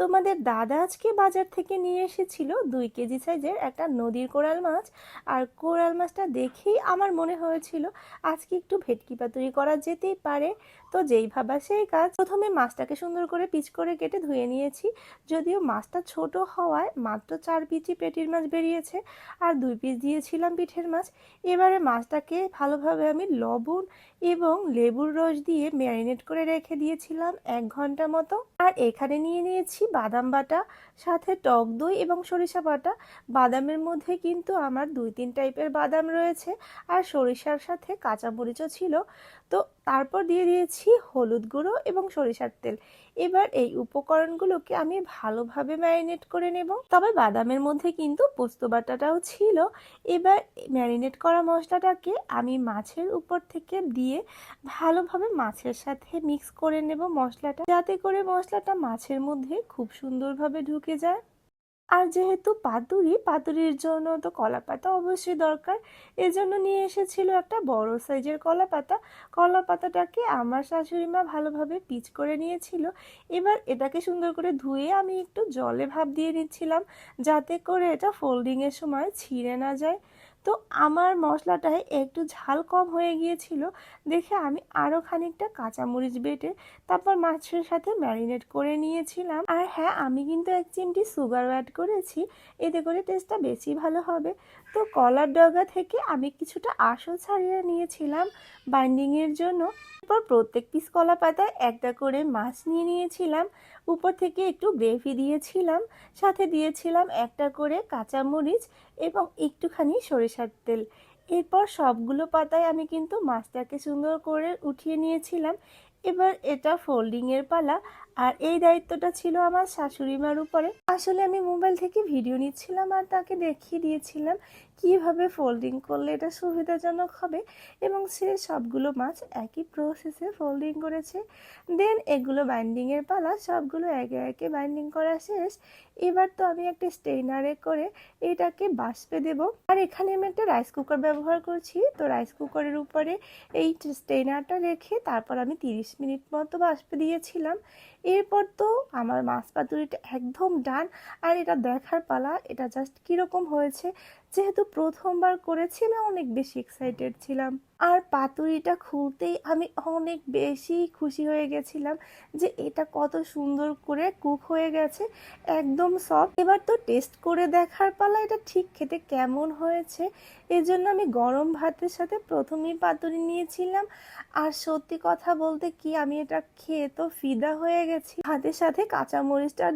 তোমাদের দাদা আজকে বাজার থেকে নিয়ে এসেছিল দুই কেজি সাইজের একটা নদীর কোরাল মাছ। আর কোরাল মাছটা দেখেই আমার মনে হয়েছিল আজকে একটু ভেটকি পাতুরি করা যেতেই পারে। তো যেই ভাবা সেই কাজ। প্রথমে মাছটাকে সুন্দর করে পিচ করে কেটে ধুয়ে নিয়েছি। যদিও মাছটা ছোট হওয়ায় মাত্র চার পিচই পেটির মাছ বেরিয়েছে আর দুই পিস দিয়েছিলাম পিঠের মাছ। এবারে মাছটাকে ভালোভাবে আমি লবণ এবং লেবুর রস দিয়ে ম্যারিনেট করে রেখে দিয়েছিলাম এক ঘণ্টা মতো। আর এখানে নিয়ে নিয়েছি বাদাম বাটা, সাথে টক দই এবং সরিষা বাটা। বাদামের মধ্যে কিন্তু আমার দুই তিন টাইপের বাদাম রয়েছে। আর সরিষার সাথে কাঁচামরিচও ছিল। তো তারপর দিয়ে দিয়েছি হলুদ গুঁড়ো এবং সরিষার তেল। এবার এই উপকরণগুলোকে আমি ভালোভাবে ম্যারিনেট করে নেব। তবে বাদামের মধ্যে কিন্তু পোস্ত বাটাটাও ছিল। এবার ম্যারিনেট করা মশলাটাকে আমি মাছের উপর থেকে দিয়ে ভালোভাবে মাছের সাথে মিক্স করে নেব মশলাটা। যাতে করে মশলাটা মাছের মধ্যে খুব সুন্দরভাবে ঢুকে যায়। আর যেহেতু পাতুরি, পাতুরির জন্য তো কলা পাতা অবশ্যই দরকার। এজন্য নিয়ে এসেছিল একটা বড় সাইজের কলা পাতা কলা পাতাটাকে আমার শাশুড়ি মা ভালোভাবে পিচ করে নিয়েছিল। এবার এটাকে সুন্দর করে ধুয়ে আমি একটু জলে ভাপ দিয়ে নিচ্ছিলাম, যাতে করে এটা ফোল্ডিংয়ের সময় ছিঁড়ে না যায়। তো আমার মশলাটায় একটু ঝাল কম হয়ে গিয়েছিল। দেখে আমি আরও খানিকটা কাঁচামরিচ বেটে, তারপর মাছের সাথে ম্যারিনেট করে নিয়েছিলাম। আর হ্যাঁ আমি কিন্তু এক চিমটি সুগার অ্যাড করেছি, এতে করে টেস্টটা বেশি ভালো হবে। তো কলার ডগা থেকে আমি কিছুটা আঁশও ছাড়িয়ে নিয়েছিলাম বাইন্ডিংয়ের জন্য। তারপর প্রত্যেক পিস কলা পাতায় একটা করে মাছ নিয়ে নিয়েছিলাম। উপর থেকে একটু গ্রেভি দিয়েছিলাম, সাথে দিয়েছিলাম একটা করে কাঁচামরিচ এবং একটুখানি সরিষার তেল। এরপর সবগুলো পাতায় আমি কিন্তু মাছটাকে সুন্দর করে উঠিয়ে নিয়েছিলাম। এবার এটা ফোল্ডিংয়ের পালা। আর এই দায়িত্বটা ছিল আমার শাশুড়ি মার উপরে। আসলে আমি মোবাইল থেকে ভিডিও নিচ্ছিলাম আর তাকে দেখিয়ে দিয়েছিলাম কীভাবে ফোল্ডিং করলে এটা সুবিধাজনক হবে এবং সে সবগুলো মাছ একই প্রসেসে ফোল্ডিং করেছে। দেন এগুলো বাইন্ডিংয়ের পালা, সবগুলো একে একে বাইন্ডিং করা শেষ। এবার তো আমি একটা স্টেইনারে করে এটাকে বাষ্পে দেব। আর এখানে আমি একটা রাইস কুকার ব্যবহার করছি। তো রাইস কুকারের উপরে এই স্টেইনারটা রেখে তারপর আমি তিরিশ মিনিট মতো বাষ্পে দিয়েছিলাম। এরপর তো আমার মাছ পাতুরিটা একদম ডান আর এটা দেখার পালা, এটা জাস্ট কীরকম হয়েছে? যেহেতু প্রথমবার করেছি, আমি অনেক বেশি এক্সাইটেড ছিলাম। আর পাতুরিটা খুলতেই আমি অনেক বেশি খুশি হয়ে গেছিলাম যে এটা কত সুন্দর করে কুক হয়ে গেছে, একদম সফট এবার তো টেস্ট করে দেখার পালা, এটা ঠিক খেতে কেমন হয়েছে? এজন্য আমি গরম ভাতের সাথে প্রথমেই পাতুরি নিয়েছিলাম। আর সত্যি কথা বলতে কি, আমি এটা খেয়ে তো ফিদা হয়ে গেছি। ভাতের সাথে কাঁচামরিচটা